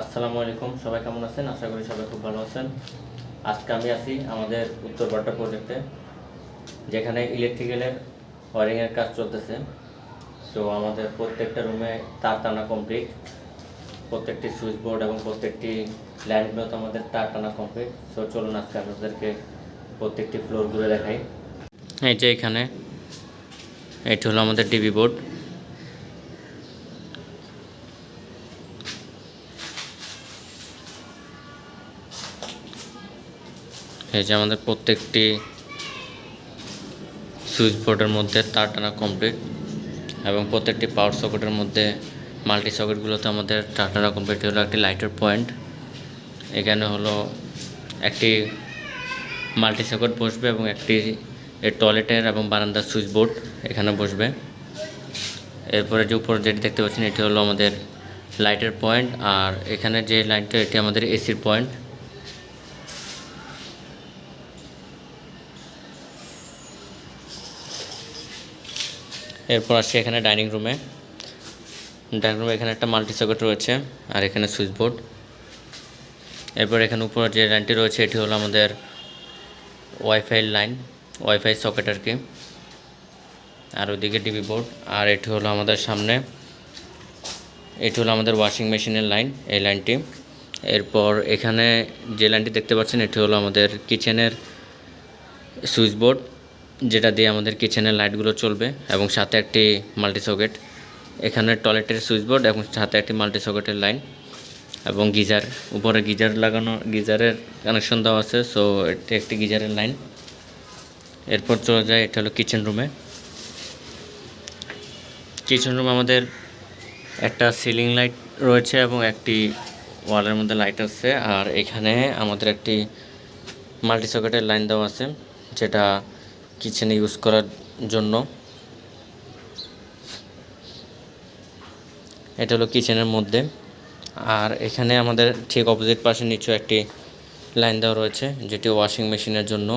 আসসালামু আলাইকুম। সবাই কেমন আছেন? আশা করি সবাই খুব ভালো আছেন। আজকে আমি আছি আমাদের উত্তর বাড্ডা প্রজেক্টে যেখানে ইলেকট্রিক্যালের ওয়ারিংয়ের কাজ চলতেছে। সো আমাদের প্রত্যেকটা রুমে তার টানা কমপ্লিট প্রত্যেকটি সুইচ বোর্ড এবং প্রত্যেকটি লাইনগুলো তো আমাদের তার টানা কমপ্লিট সো চলুন আজকে আপনাদেরকে প্রত্যেকটি ফ্লোর ঘুরে দেখাই। এই যে এখানে, এটি হলো আমাদের ডিবি বোর্ড এই যে আমাদের প্রত্যেকটি সুইচ বোর্ডের মধ্যে তার টানা কমপ্লিট এবং প্রত্যেকটি পাওয়ার সকেটের মধ্যে মাল্টি সকেটগুলোতে আমাদের তার টানা কমপ্লিট হলো একটি লাইটের পয়েন্ট এখানে হলো একটি মাল্টি সকেট বসবে এবং একটি টয়লেটের এবং বারান্দার সুইচ বোর্ড এখানে বসবে। এরপরে যে উপরে যেটি দেখতে পাচ্ছেন, এটি হলো আমাদের লাইটের পয়েন্ট আর এখানে যে লাইনটা এটি আমাদের এসির পয়েন্ট এরপর আসছি এখানে ডাইনিং রুমে। ডাইনিং রুমে এখানে একটা মাল্টি সকেট রয়েছে আর এখানে সুইচ বোর্ড এরপর এখানে উপরে যে লাইনটি রয়েছে, এটি হলো আমাদের ওয়াইফাই লাইন, ওয়াইফাই সকেট আর কি। আর ওইদিকে টিভি বোর্ড, আর এটি হলো আমাদের সামনে, এটি হলো আমাদের ওয়াশিং মেশিনের লাইন, এই লাইনটি। এরপর এখানে যে লাইনটি দেখতে পাচ্ছেন, এটি হলো আমাদের কিচেনের সুইচ বোর্ড যেটা দিয়ে আমাদের কিচেনের লাইটগুলো চলবে এবং সাথে একটি মাল্টি সকেট এখানে টয়লেটের সুইচ বোর্ড এবং সাথে একটি মাল্টি সকেটের লাইন এবং গিজার, উপরে গিজার লাগানো, গিজারের কানেকশন দেওয়া আছে সো এটি একটি গিজারের লাইন এরপর চলে যায় এটা হলো কিচেন রুমে কিচেন রুম আমাদের একটা সিলিং লাইট রয়েছে এবং একটি ওয়ালের মধ্যে লাইট আছে, আর এখানে আমাদের একটি মাল্টি সকেটের লাইন দেওয়া আছে, যেটা কিচেনে ইউজ করার জন্য। এটা হলো কিচেনের মধ্যে। আর এখানে আমাদের ঠিক অপোজিট পাশে নিচেও একটি লাইন দেওয়া রয়েছে, যেটি ওয়াশিং মেশিনের জন্য,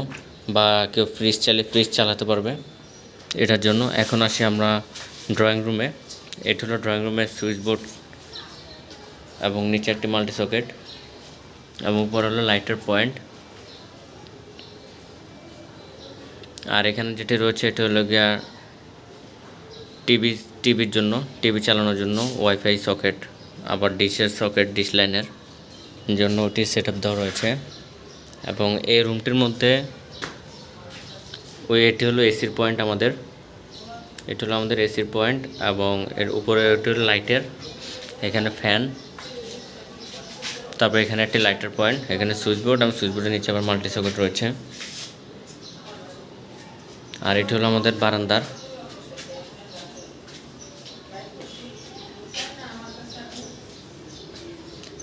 বা কেউ ফ্রিজ চালিয়ে ফ্রিজ চালাতে পারবে এটার জন্য। এখন আসি আমরা ড্রয়িং রুমে এটি হলো ড্রয়িং রুমের সুইচ বোর্ড এবং নিচে একটি মাল্টি সকেট এবং উপর হলো লাইটের পয়েন্ট আর এখানে যেটি রয়েছে, এটি হলো গিয়া টিভি, টিভির জন্য, টিভি চালানোর জন্য ওয়াইফাই সকেট, আবার ডিশের সকেট, ডিশ লাইনের জন্য ওটি সেট আপ দেওয়া রয়েছে। এবং এই রুমটির মধ্যে ওই এটি হলো এসির পয়েন্ট আমাদের। এটি হলো আমাদের এসির পয়েন্ট এবং এর উপরে এটি হলো লাইটের, এখানে ফ্যান, তারপরে এখানে একটি লাইটের পয়েন্ট, এখানে সুইচ বোর্ড এবং সুইচ বোর্ডের নিচে আবার মাল্টি সকেট রয়েছে। আর এটি হলো আমাদের বারান্দার।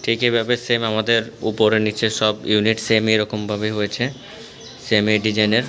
ঠিক এইভাবে সেম আমাদের উপরে নিচে সব ইউনিট সেম এরকমভাবে হয়েছে সেম এই ডিজাইনের